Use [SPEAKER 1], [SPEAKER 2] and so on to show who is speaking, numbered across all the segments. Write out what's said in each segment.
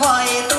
[SPEAKER 1] Why?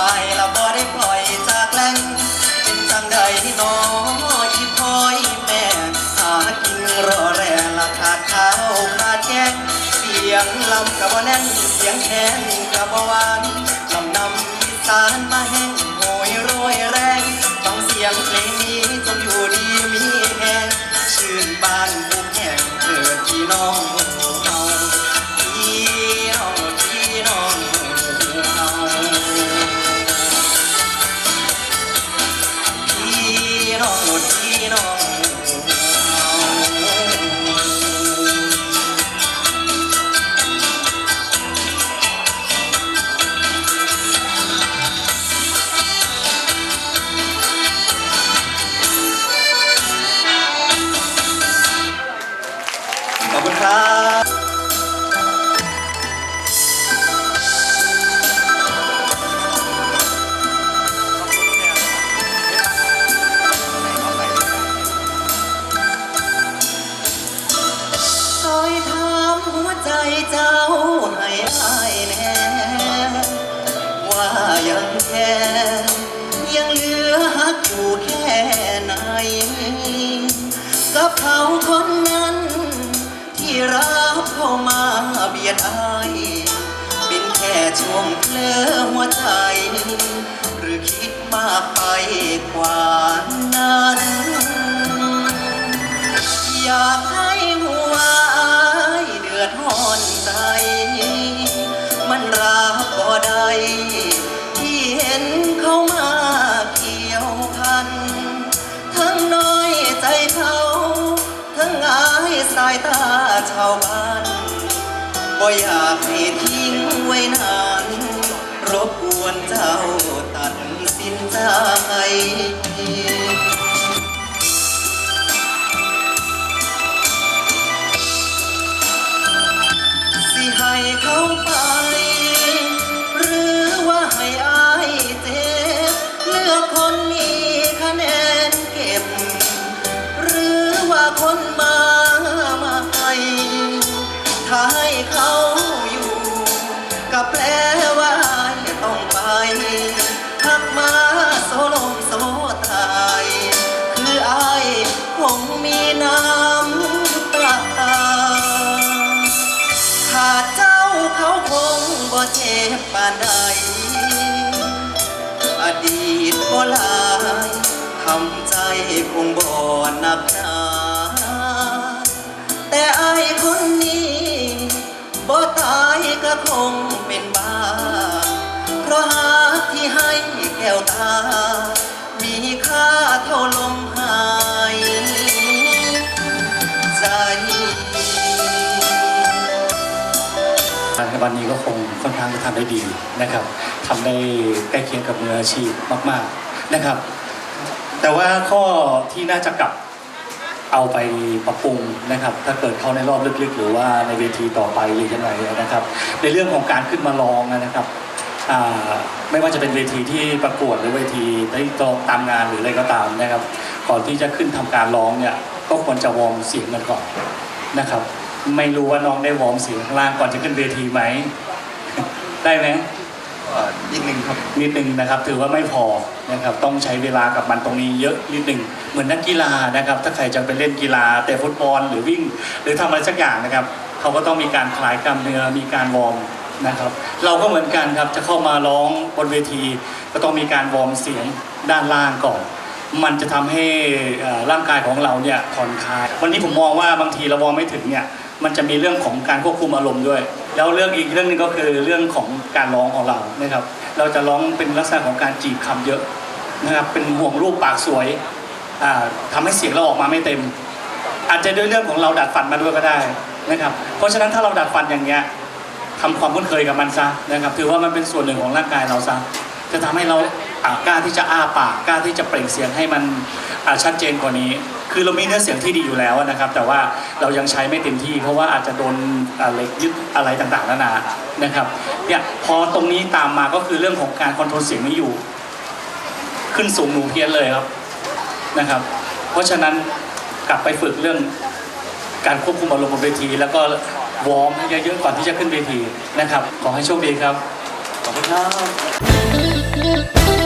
[SPEAKER 1] ไปเราบ่ได้ปล่อยจากแหลงเป็นจังใดน้องอีพ่อยแม่ หากินรอแรงละขาดข้าวขาดแกงเสียงลำกระบ่แน่นเสียงแคนกระบ่ว่า กับเขาคนนั้น ที่รับเข้ามาเบียดอายเป็นแค่ช่วงเคลือหัวใจ หรือคิดมากไปกว่านั้น อยากให้หายตาชาวบ้านบ่อยากให้ทิ้งไว้นาน รบกวนเจ้าตัดสินใจ ก็แปลว่าต้องไปพักมาโซลมโซตาย คืออายคงมีน้ำตาขาดเจ้าเขาคงบ่เจ็บปานใด อดีตก็ลายทำใจคงบ่นับนาแต่อายคนนี้บ่ตายก็คง วั
[SPEAKER 2] นนี้ก็คงค่อนข้างจะทำได้ดีนะครับทำได้ใกล้เคียงกับมืออาชีพมาก ๆนะครับ แต่ว่าข้อที่น่าจะกลับเอาไปปรับปรุงนะครับ ถ้าเกิดเข้าในรอบลึกๆ หรือว่าในเวทีต่อไปหรือยังไงนะครับ ในเรื่องของการขึ้นมาลองนะครับไม่ว่าจะเป็นเวทีที่ประกวดหรือเวทีที่อตามงานหรืออะไรก็ตามนะครับ ก่อนที่จะขึ้นทำการร้องเนี่ยก็ควรจะวอร์มเสียงกันก่อนนะครับ ไม่รู้ว่าน้องได้วอร์มเสียงข้างล่างก่อนจะขึ้นเวทีไหม ได้ไหม
[SPEAKER 1] อีกหนึ่งครับ
[SPEAKER 2] นิดนึงนะครับ ถือว่าไม่พอนะครับต้องใช้เวลากับมันตรงนี้เยอะนิดนึงเหมือนนักกีฬานะครับ ถ้าใครจะไปเล่นกีฬาแต่ฟุตบอลหรือวิ่ง หรือทำอะไรสักอย่างนะครับ เขาก็ต้องมีการคลายกล้ามเนื้อมีการวอร์มนะครับ เราก็เหมือนกันครับจะเข้ามาร้องบนเวที ก็ต้องมีการวอร์มเสียงด้านล่างก่อน มันจะทำให้เอ่อร่างกายของเราเนี่ยผ่อนคลาย วันนี้ผมมองว่าบางทีเราวอร์มไม่ถึงเนี่ย มันจะมีเรื่องของการควบคุมอารมณ์ด้วย แล้วเรื่องอีกเรื่องหนึงก็คือเรื่องของการร้องของเรานะครับ เราจะร้องเป็นลักษณะของการจีบคำเยอะนะครับ เป็นห่วงรูปปากสวยอ่าทำให้เสียงเราออกมาไม่เต็ม อาจจะด้วยเรื่องของเราดัดฟันมาด้วยก็ได้นะครับ เพราะฉะนั้นถ้าเราดัดฟันอย่างเงี้ยทำความคุ้นเคยกับมันซะนะครับ ถือว่ามันเป็นส่วนหนึ่งของร่างกายเราซะจะทำให้เรากล้าที่จะอ้าปากกล้าที่จะเปล่งเสียงให้มันชัดเจนกว่านี้ คือเรามีเนื้อเสียงที่ดีอยู่แล้วนะครับ แต่ว่าเรายังใช้ไม่เต็มที่ เพราะว่าอาจจะโดนอะไรยึดอะไรต่างๆนานานะครับเนี่ยพอตรงนี้ตามมาก็คือเรื่องของการคอนโทรลเสียงไม่อยู่ ขึ้นสูงหนูเพี้ยนเลยครับนะครับ เพราะฉะนั้นกลับไปฝึกเรื่องการควบคุมอารมณ์บนเวที แล้วก็วอร์มให้เยอะๆก่อนที่จะขึ้นเวทีนะครับ ขอให้โชคดีครับขอบคุณครับ